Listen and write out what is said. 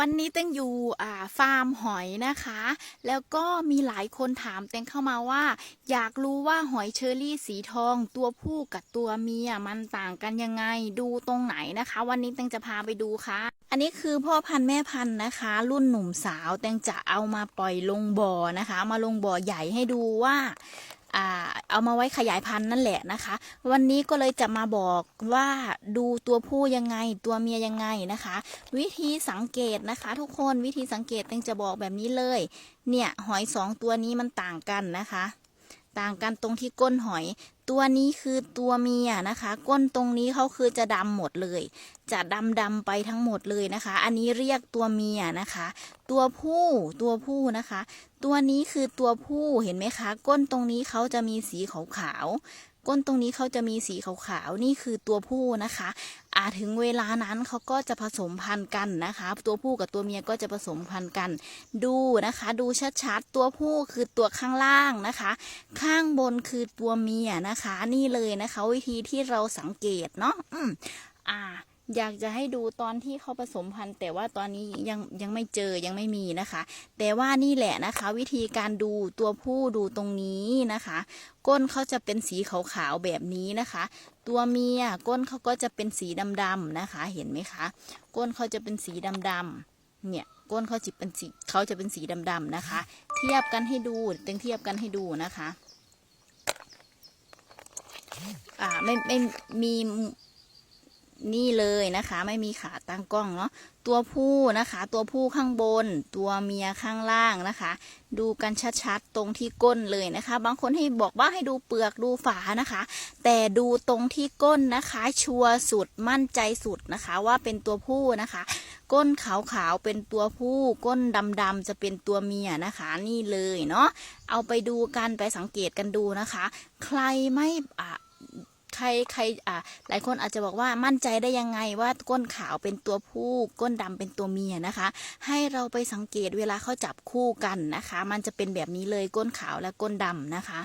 วันนี้เต้งอยู่ฟาร์มหอยนะคะ แล้วก็มีหลายคนถามเต้งเข้ามาว่า อยากรู้ว่าหอยเชอรี่สีทอง ตัวผู้กับตัวเมียมันต่างกันยังไงดูตรงไหนนะคะ วันนี้เต้งจะพาไปดูค่ะ อันนี้คือพ่อพันธุ์แม่พันธุ์นะคะ รุ่นหนุ่มสาวเต้งจะเอามาปล่อยลงบ่อนะคะ มาลงบ่อใหญ่ให้ดูว่า เอามาไว้ขยายพันธุ์นั่นแหละนะคะ วันนี้ก็เลยจะมาบอกว่าดูตัวผู้ยังไงตัวเมียยังไงนะคะ วิธีสังเกตนะคะ ทุกคนวิธีสังเกตเต็งจะบอกแบบนี้เลย เนี่ยหอยสองตัวนี้มันต่างกันนะคะ ต่างกันตรงที่ก้นหอย ตัวนี้คือตัวเมียนะคะ ก้นตรงนี้เขาคือจะดำหมดเลย จะดำดำไปทั้งหมดเลยนะคะ อันนี้เรียกตัวเมียนะคะ ตัวผู้ตัวผู้นะคะ ตัวนี้คือตัวผู้เห็นไหมคะ ก้นตรงนี้เขาจะมีสีขาวๆ ก้นตรงนี้เขาจะมีสีขาวๆนี่คือตัวผู้นะคะอาถึงเวลานั้นเขาก็จะผสมพันธุ์กันนะคะ ตัวผู้กับตัวเมียก็จะผสมพันธุ์กัน ดูนะคะ ดูชัดๆตัวผู้คือตัวข้างล่างนะคะ ข้างบนคือตัวเมียนะคะ นี่เลยนะคะ วิธีที่เราสังเกตเนาะอืมอ่า อยากจะให้ดูตอนที่เขาผสมพันธุ์ แต่ว่าตอนนี้ยังยังไม่เจอยังไม่มีนะคะ แต่ว่านี่แหละนะคะ วิธีการดูตัวผู้ดูตรงนี้นะคะ ก้นเขาจะเป็นสีขาวๆแบบนี้นะคะ ตัวเมียก้นเขาก็จะเป็นสีดำๆนะคะ เห็นไหมคะ ก้นเขาจะเป็นสีดำๆเนี่ยก้นเขาจะเป็นสีเขาจะเป็นสีดำๆนะคะ เทียบกันให้ดูเต็งเทียบกันให้ดูนะคะ อ่าไม่ไม่มี นี่เลยนะคะ ไม่มีขาตั้งกล้องเนาะตัวผู้นะคะ ตัวผู้ข้างบน ตัวเมียข้างล่างนะคะ ดูกันชัดๆตรงที่ก้นเลยนะคะ บางคนให้บอกว่าให้ดูเปลือกดูฝานะคะ แต่ดูตรงที่ก้นนะคะ ชัวร์สุดมั่นใจสุดนะคะว่าเป็นตัวผู้นะคะก้นขาวๆเป็นตัวผู้ ก้นดำๆจะเป็นตัวเมียนะคะ นี่เลยเนาะเอาไปดูกันไปสังเกตกันดูนะคะ ใครไม่อะใค รใครอ่าหลายคนอาจจะบอกว่ามั่นใจได้ยังไงว่าก้นขาวเป็นตัวผู้ก้นดำเป็นตัวเมียนะคะ ให้เราไปสังเกตเวลาเขาจับคู่กันนะคะ มันจะเป็นแบบนี้เลยก้นขาวและก้นดำนะคะ